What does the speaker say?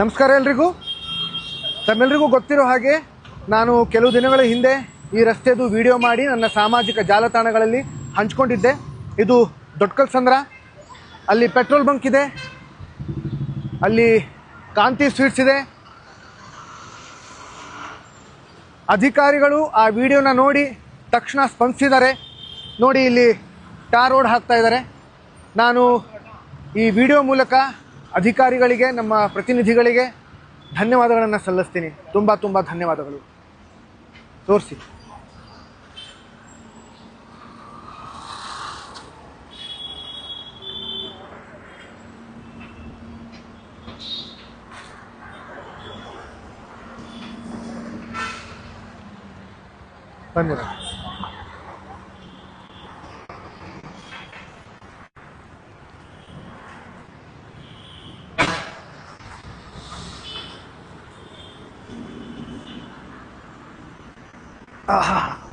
ನಮಸ್ಕಾರ ಎಲ್ರಿಗೂ. ತಮ್ಮೆಲ್ರಿಗೂ ಗೊತ್ತಿರೋ ಹಾಗೆ ನಾನು ಕೆಲವು ದಿನಗಳ ಹಿಂದೆ ಈ ರಸ್ತೆದು ವಿಡಿಯೋ ಮಾಡಿ ನನ್ನ ಸಾಮಾಜಿಕ ಜಾಲತಾಣಗಳಲ್ಲಿ ಹಂಚ್ಕೊಂಡಿದ್ದೆ. ಇದು ದೊಡ್ಡಕಲ್ಸಂದ್ರ ಅಲ್ಲಿ ಪೆಟ್ರೋಲ್ ಬಂಕ್ ಇದೆ. ಅಲ್ಲಿ ಕಾಂತಿ ಸ್ವೀಟ್ಸ್ ಇದೆ. ಅಧಿಕಾರಿಗಳು ಆ ವಿಡಿಯೋನ ನೋಡಿ ತಕ್ಷಣ ಸ್ಪಂದಿಸಿದ್ದಾರೆ. ನೋಡಿ ಇಲ್ಲಿ ಟಾರ್ ರೋಡ್ ಹಾಕ್ತಾ ಇದ್ದಾರೆ. ನಾನು ಈ ವಿಡಿಯೋ ಮೂಲಕ ಅಧಿಕಾರಿಗಳಿಗೆ ನಮ್ಮ ಪ್ರತಿನಿಧಿಗಳಿಗೆ ಧನ್ಯವಾದಗಳನ್ನು ಸಲ್ಲಿಸ್ತೀನಿ. ತುಂಬ ತುಂಬ ಧನ್ಯವಾದಗಳು. ತೋರಿಸಿ. ಧನ್ಯವಾದ. 啊哈哈。